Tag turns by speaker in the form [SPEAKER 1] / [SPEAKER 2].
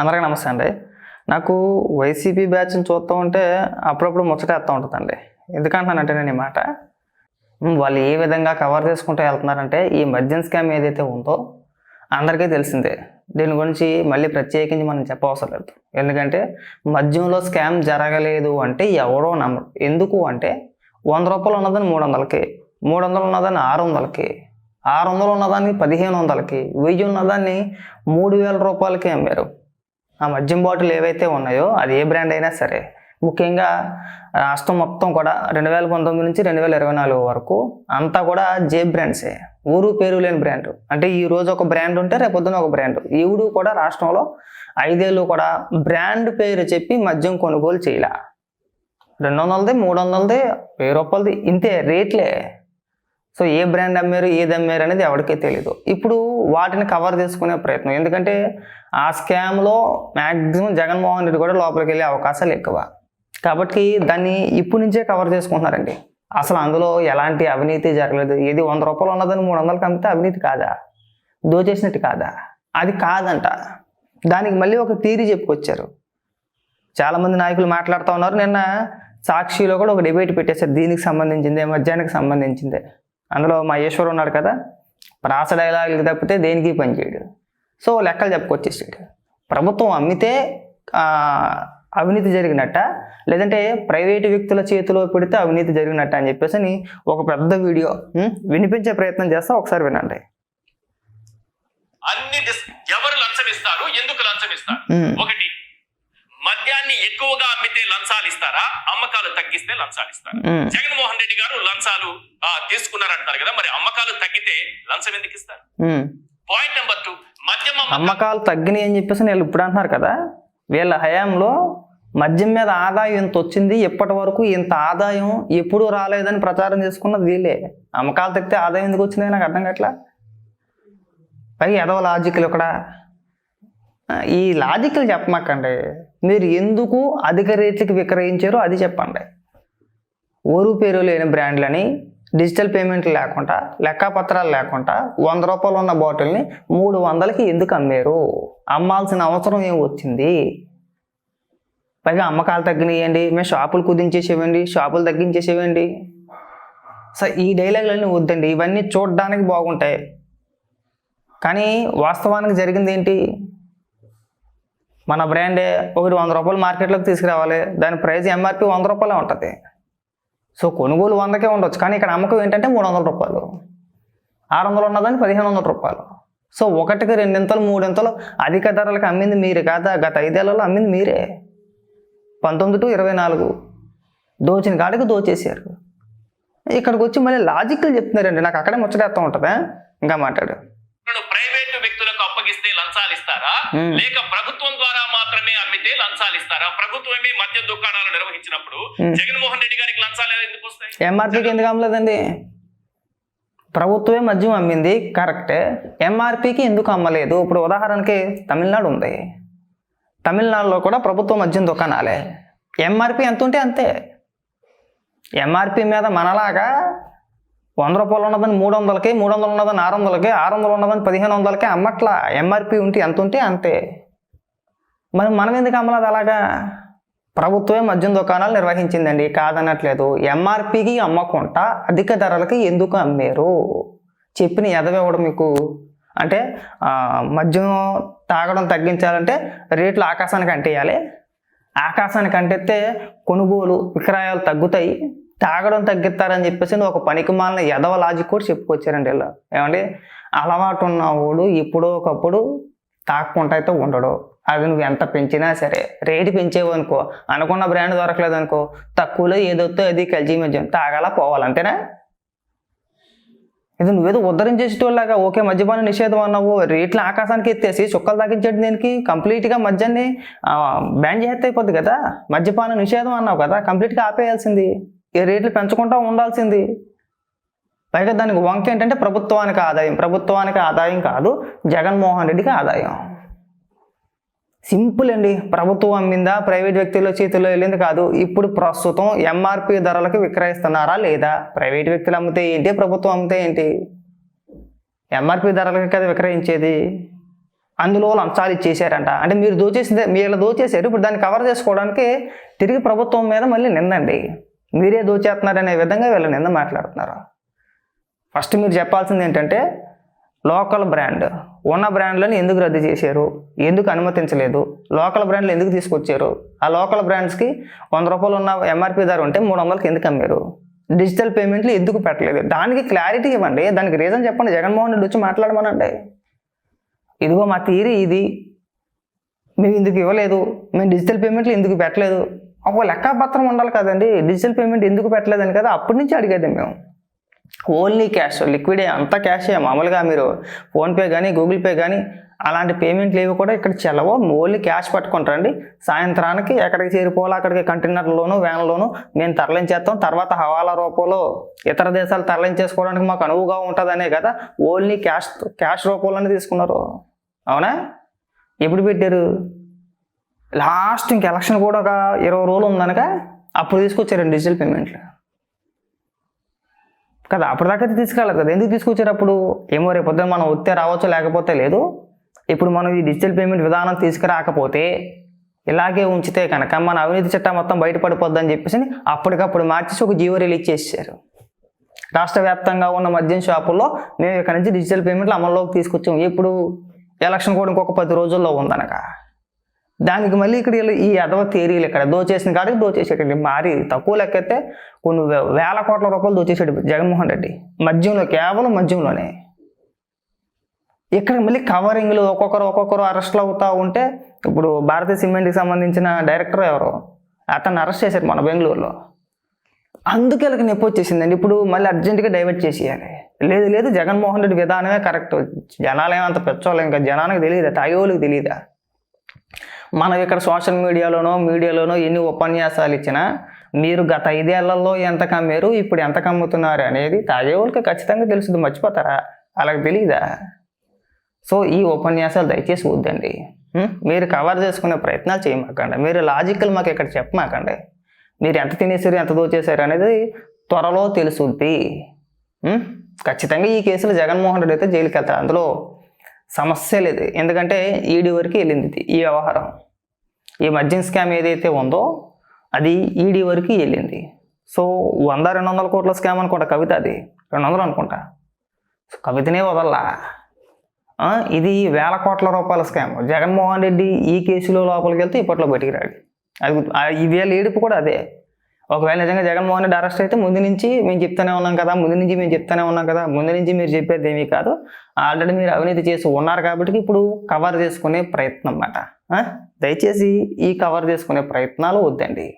[SPEAKER 1] అందరికీ నమస్తే అండి. నాకు వైసీపీ బ్యాచ్ని చూస్తూ ఉంటే అప్పుడప్పుడు ముచ్చటేస్తూ ఉంటుందండి. ఎందుకంటున్నానంటే నేను ఈ మాట. వాళ్ళు ఏ విధంగా కవర్ చేసుకుంటూ వెళ్తున్నారంటే ఈ మద్యం స్కామ్ ఏదైతే ఉందో అందరికీ తెలిసిందే. దీని గురించి మళ్ళీ ప్రత్యేకించి మనం చెప్పవసరం లేదు. ఎందుకంటే మద్యంలో స్కామ్ జరగలేదు అంటే ఎవడో నమ్మరు. ఎందుకు అంటే వంద రూపాయలు ఉన్నదని మూడు వందలకి మూడు వందలు ఉన్నదాన్ని ఆరు వందలకి ఆరు వందలు ఉన్నదాన్ని పదిహేను వందలకి వెయ్యి ఉన్నదాన్ని మూడు వేల రూపాయలకి అమ్మారు. ఆ మద్యం బాటిల్ ఏవైతే ఉన్నాయో అది ఏ బ్రాండ్ అయినా సరే ముఖ్యంగా రాష్ట్రం మొత్తం కూడా రెండు వేల పంతొమ్మిది నుంచి రెండు వేల ఇరవై నాలుగు వరకు అంతా కూడా జే బ్రాండ్సే. ఊరు పేరు లేని బ్రాండ్. అంటే ఈ రోజు ఒక బ్రాండ్ ఉంటే రేపొద్దున ఒక బ్రాండ్. ఈవిడు కూడా రాష్ట్రంలో ఐదేళ్ళు కూడా బ్రాండ్ పేరు చెప్పి మద్యం కొనుగోలు చేయాల. రెండు వందలది మూడు వందలది వెయ్యి రూపాయలది ఇంతే రేట్లే. సో ఏ బ్రాండ్ అమ్మారు ఏది అమ్మారు అనేది ఎవరికీ తెలియదు ఇప్పుడు వాటిని కవర్ చేసుకునే ప్రయత్నం. ఎందుకంటే ఆ స్కామ్లో మ్యాక్సిమం జగన్మోహన్ రెడ్డి కూడా లోపలికి వెళ్ళే అవకాశాలు ఎక్కువ. కాబట్టి దాన్ని ఇప్పటి నుంచే కవర్ చేసుకుంటున్నారండి. అసలు అందులో ఎలాంటి అవినీతి జరగలేదు. ఏది వంద రూపాయలు ఉన్నదని మూడు వందలకి అమ్మితే అవినీతి కాదా? దోచేసినట్టు కాదా? అది కాదంట. దానికి మళ్ళీ ఒక థీరీ చెప్పుకొచ్చారు. చాలామంది నాయకులు మాట్లాడుతూ ఉన్నారు. నిన్న సాక్షిలో కూడా ఒక డిబేట్ పెట్టేశారు. దీనికి సంబంధించిందే మధ్యాహ్నానికి సంబంధించిందే. అందులో మా ఈశ్వర్ ఉన్నాడు కదా ప్రాస డైలాగులు తప్పితే దేనికి పనిచేయడు సో లెక్కలు చెప్పుకొచ్చేసాడు ప్రభుత్వం అమ్మితే అవినీతి జరిగినట్ట లేదంటే ప్రైవేటు వ్యక్తుల చేతిలో పెడితే అవినీతి జరిగినట్ట అని చెప్పేసి అని ఒక పెద్ద వీడియో వినిపించే ప్రయత్నం చేస్తా ఒకసారి వినండి.
[SPEAKER 2] అన్ని ఎవరు లంచం ఇస్తారు ఎందుకు లంచం ఇస్తారు? ఒకటి ఎక్కువగా అమ్మితే లంచాలు ఇస్తారా? అమ్మకాలు తగ్గిస్తే లంచాలు ఇస్తారా. జగన్మోహన్ రెడ్డి గారు లంచాలు తీసుకున్నారంటారు కదా మరి అమ్మకాలు తగ్గితే లంచం ఎందుకు ఇస్తారు. పాయింట్ నెంబర్ టూ మద్యం అమ్మకాలు
[SPEAKER 1] తగ్గినాయి అని చెప్పేసి వీళ్ళు ఇప్పుడు అంటున్నారు కదా వీళ్ళ హయాంలో మద్యం మీద ఆదాయం ఇంత వచ్చింది ఇప్పటి వరకు ఇంత ఆదాయం ఎప్పుడూ రాలేదని ప్రచారం చేసుకున్నది వీళ్ళే. అమ్మకాలు తగ్గితే ఆదాయం ఎందుకు వచ్చింది? నాకు అర్థం కావట్లా? పైగా ఏదో లాజికల్ ఇక్కడ. ఈ లాజికల్ చెప్పమాకండి. మీరు ఎందుకు అధిక రేట్లకి విక్రయించారో అది చెప్పండి. ఊరు పేరు లేని బ్రాండ్లని డిజిటల్ పేమెంట్లు లేకుండా లెక్కపత్రాలు లేకుండా వంద రూపాయలు ఉన్న బాటిల్ని మూడు వందలకి ఎందుకు అమ్మారు? అమ్మాల్సిన అవసరం ఏం వచ్చింది? పైగా అమ్మకాలు తగ్గినాయండి. మేము షాపులు కుదించేసేవండి షాపులు తగ్గించేసేవండి. సో ఈ డైలాగులన్నీ వద్దండి. ఇవన్నీ చూడడానికి బాగుంటాయి. కానీ వాస్తవానికి జరిగింది ఏంటి? మన బ్రాండే ఒకటి వంద రూపాయలు మార్కెట్లోకి తీసుకురావాలి. దాని ప్రైస్ ఎంఆర్పి వంద రూపాయలే ఉంటుంది. సో కొనుగోలు వందకే ఉండొచ్చు. కానీ ఇక్కడ అమ్మకం ఏంటంటే మూడు వందల రూపాయలు. ఆరు వందలు ఉన్నదని పదిహేను వందల రూపాయలు. సో ఒకటికి రెండింతలు మూడింతలు అధిక ధరలకు అమ్మింది మీరే కాదా? గత ఐదేళ్ళలో అమ్మింది మీరే. పంతొమ్మిది టు ఇరవై నాలుగు దోచిన కాడికి దోచేసారు ఇక్కడికి వచ్చి మళ్ళీ లాజికల్ చెప్తున్నారండి. నాకు అక్కడే ముచ్చటేస్తూ ఉంటుందా? ఇంకా మాట్లాడు.
[SPEAKER 2] లేక ప్రభుత్వం ద్వారా మాత్రమే అమ్మితే లంచాలు ఇస్తారా? ప్రభుత్వమే మద్యం దుకాణాలు నిర్వహించినప్పుడు. జగన్మోహన్ రెడ్డి గారికి లంచాలు ఎందుకు వస్తాయి?
[SPEAKER 1] ఎంఆర్పీకి ఎందుకు అమ్మలేదండి? ప్రభుత్వమే మద్యం అమ్మింది కరెక్టే. ఎంఆర్పీకి ఎందుకు అమ్మలేదు? ఇప్పుడు ఉదాహరణకి తమిళనాడు ఉంది. తమిళనాడులో కూడా ప్రభుత్వ మద్యం దుకాణాలే. ఎంఆర్పి ఎంత ఉంటే అంతే. ఎంఆర్పి మీద మనలాగా వంద రూపాయలు ఉన్నదని మూడు వందలకి మూడు వందలు ఉన్నదని ఆరు వందలకి ఆరు వందలు ఉన్నదని పదిహేను వందలకి అమ్మట్లా. ఎంఆర్పి ఉంటే ఎంత ఉంటే అంతే. మరి మనం ఎందుకు అమ్మలేదు అలాగా? ప్రభుత్వమే మద్యం దుకాణాలు నిర్వహించిందండి. కాదనట్లేదు. ఎంఆర్పికి అమ్మకుండా అధిక ధరలకి ఎందుకు అమ్మారు? చెప్పిన ఎదవేవడం మీకు? అంటే మద్యం తాగడం తగ్గించాలంటే రేట్లు ఆకాశానికి అంటేయాలి. ఆకాశానికి అంటేస్తే కొనుగోలు విక్రయాలు తగ్గుతాయి. తాగడం తగ్గిస్తారని చెప్పేసి నువ్వు ఒక పనికి మాలిన ఎదవ లాజిక్ కూడా చెప్పుకొచ్చారండి ఇలా ఏమంటే అలవాటు ఉన్నవాడు ఎప్పుడో ఒకప్పుడు తాక్కుంటా అయితే ఉండడు. అది నువ్వు ఎంత పెంచినా సరే. రేటు పెంచేవు అనుకో. అనుకున్న బ్రాండ్ దొరకలేదు అనుకో. తక్కువలో ఏదొత్తో అది కలిసి మధ్యం తాగాల పోవాలి అంతేనా? ఇది నువ్వేదో ఉద్ధరించేసేటోళ్ళగా ఓకే మద్యపాన నిషేధం అన్నావు. రేట్లు ఆకాశానికి ఎత్తేసి చుక్కలు తగ్గించేది దేనికి. కంప్లీట్గా మద్యాన్ని బ్యాన్ చేస్తే అయిపోద్ది కదా. మద్యపాన నిషేధం అన్నావు కదా. కంప్లీట్గా ఆపేయాల్సింది. రేట్లు పెంచకుండా ఉండాల్సింది. పైగా దానికి వంక ఏంటంటే ప్రభుత్వానికి ఆదాయం. ప్రభుత్వానికి ఆదాయం కాదు జగన్మోహన్ రెడ్డికి ఆదాయం. సింపుల్ అండి. ప్రభుత్వం అమ్మిందా ప్రైవేట్ వ్యక్తుల చేతిలో వెళ్ళింది కాదు. ఇప్పుడు ప్రస్తుతం ఎంఆర్పి ధరలకు విక్రయిస్తున్నారా లేదా? ప్రైవేట్ వ్యక్తులు అమ్మితే ఏంటి? ప్రభుత్వం అమ్మితే ఏంటి? ఎంఆర్పి ధరలకి కదా విక్రయించేది. అందులో లంచాలు ఇచ్చేసారంట అంటే మీరు దోచేసిందే మీరు దోచేశారు ఇప్పుడు దాన్ని కవర్ చేసుకోవడానికి తిరిగి ప్రభుత్వం మీద మళ్ళీ నిందండి. మీరే దోచేస్తున్నారనే విధంగా వీళ్ళని నింద మాట్లాడుతున్నారు. ఫస్ట్ మీరు చెప్పాల్సింది ఏంటంటే లోకల్ బ్రాండ్ ఉన్న బ్రాండ్లను ఎందుకు రద్దు చేశారు ఎందుకు అనుమతించలేదు లోకల్ బ్రాండ్లు ఎందుకు తీసుకొచ్చారు ఆ లోకల్ బ్రాండ్స్కి వంద రూపాయలు ఉన్న ఎంఆర్పి ధర ఉంటే మూడు వందలకి ఎందుకు అమ్మారు? డిజిటల్ పేమెంట్లు ఎందుకు పెట్టలేదు? దానికి క్లారిటీ ఇవ్వండి. దానికి రీజన్ చెప్పండి. జగన్మోహన్ రెడ్డి వచ్చి మాట్లాడమనండి. ఇదిగో మా థీరీ ఇది. మేము ఎందుకు ఇవ్వలేదు? మేము డిజిటల్ పేమెంట్లు ఎందుకు పెట్టలేదు? ఒక లెక్కపత్రం ఉండాలి కదండి. డిజిటల్ పేమెంట్ ఎందుకు పెట్టలేదని కదా అప్పటి నుంచి అడిగేది మేము. ఓన్లీ క్యాష్ లిక్విడే అంతా క్యాషే మామూలుగా మీరు ఫోన్పే కానీ గూగుల్ పే కానీ అలాంటి పేమెంట్లు ఏవి కూడా ఇక్కడ చెలవు. ఓన్లీ క్యాష్ పట్టుకుంటారండి సాయంత్రానికి ఎక్కడికి చేరిపోవాలి అక్కడికి కంటైనర్లోను వ్యాన్లోను మేము తరలించేస్తాం. తర్వాత హవాలా రూపంలో ఇతర దేశాలు తరలించేసుకోవడానికి మాకు అనువుగా ఉంటుందనే కదా ఓన్లీ క్యాష్ క్యాష్ రూపంలోనే తీసుకున్నారు. అవునా? ఎప్పుడు పెట్టారు? లాస్ట్ ఇంక ఎలక్షన్ కూడా ఒక ఇరవై రోజులు ఉందనక అప్పుడు తీసుకొచ్చారండి డిజిటల్ పేమెంట్లు. కదా అప్పటిదాకా అయితే కదా ఎందుకు తీసుకొచ్చారు అప్పుడు? ఏమో రేపు పొద్దున మనం వస్తే రావచ్చు లేకపోతే లేదు. ఇప్పుడు మనం ఈ డిజిటల్ పేమెంట్ విధానం తీసుకురాకపోతే ఇలాగే ఉంచితే కనుక మన అవినీతి చట్టం మొత్తం బయటపడిపోద్దని చెప్పేసి అప్పటికప్పుడు మార్చేసి ఒక జీవో రిలీజ్ చేశారు రాష్ట్ర వ్యాప్తంగా ఉన్న మద్యం షాపుల్లో మేము ఇక్కడ నుంచి డిజిటల్ పేమెంట్లు అమల్లోకి తీసుకొచ్చాం ఇప్పుడు ఎలక్షన్ కూడా ఇంకొక పది రోజుల్లో ఉందనగా దానికి మళ్ళీ ఇక్కడ వీళ్ళు ఈ అదవ థియరీలు ఇక్కడ. దోచేసిన కాడికి దోచేసేటండి మారి తక్కువ లెక్కైతే కొన్ని వేల కోట్ల రూపాయలు దోచేసాడు జగన్మోహన్ రెడ్డి. మద్యంలో కేవలం మద్యంలోనే. ఇక్కడ మళ్ళీ కవరింగ్లు ఒక్కొక్కరు ఒక్కొక్కరు అరెస్ట్లు అవుతూ ఉంటే ఇప్పుడు భారతీయ సిమెంట్కి సంబంధించిన డైరెక్టర్ ఎవరు? అతన్ని అరెస్ట్ చేశారు మన బెంగళూరులో. అందుకే వీళ్ళకి నొప్పి వచ్చేసిందండి. ఇప్పుడు మళ్ళీ అర్జెంటుగా డైవర్ట్ చేసేయాలి. లేదు లేదు జగన్మోహన్ రెడ్డి విధానమే కరెక్ట్. జనాలు ఏమంత పెచ్చోళ్ళు ఇంకా జనానికి తెలియదా? తాగేవాళ్ళకి తెలియదా? మనం ఇక్కడ సోషల్ మీడియాలోనో మీడియాలోనో ఎన్ని ఉపన్యాసాలు ఇచ్చినా మీరు గత ఐదేళ్ళలో ఎంత కమ్మారు ఇప్పుడు ఎంత కమ్ముతున్నారు అనేది తాగేవాళ్ళకి ఖచ్చితంగా తెలుస్తుంది. మర్చిపోతారా? అలాగ తెలియదా సో ఈ ఉపన్యాసాలు దయచేసి వద్దండి. మీరు కవర్ చేసుకునే ప్రయత్నాలు చేయమాకండి. మీరు లాజికల్ మాకు ఇక్కడ చెప్పమాకండి. మీరు ఎంత తినేసారు ఎంత దోచేశారు అనేది త్వరలో తెలుసుద్ది. ఖచ్చితంగా ఈ కేసులో జగన్మోహన్ రెడ్డి అయితే జైలుకి వెళ్తారు అందులో సమస్య లేదు. ఎందుకంటే ఈడీ వరకు వెళ్ళింది ఇది, ఈ వ్యవహారం. ఈ మద్యం స్కామ్ ఏదైతే ఉందో అది ఈడీ వరకు వెళ్ళింది. సో వంద రెండు వందల కోట్ల స్కామ్ అనుకుంటా కవిత అది. రెండు వందలు అనుకుంటా. సో కవితనే వదల్లా. ఇది వేల కోట్ల రూపాయల స్కామ్. జగన్మోహన్ రెడ్డి ఈ కేసులో లోపలికి వెళ్తే ఇప్పట్లో బయటికి రాడు అది గుర్తు- ఈ వేళ ఏడుపు కూడా అదే. ఒకవేళ నిజంగా జగన్మోహన్ రెడ్డి అరెస్ట్ అయితే ముందు నుంచి మేము చెప్తానే ఉన్నాం కదా ముందు నుంచి మేము చెప్తానే ఉన్నాం కదా ముందు నుంచి మీరు చెప్పేది ఏమీ కాదు. ఆల్రెడీ మీరు అవినీతి చేసి ఉన్నారు కాబట్టి ఇప్పుడు కవర్ చేసుకునే ప్రయత్నం అన్నమాట. దయచేసి ఈ కవర్ చేసుకునే ప్రయత్నాలు వద్దండి.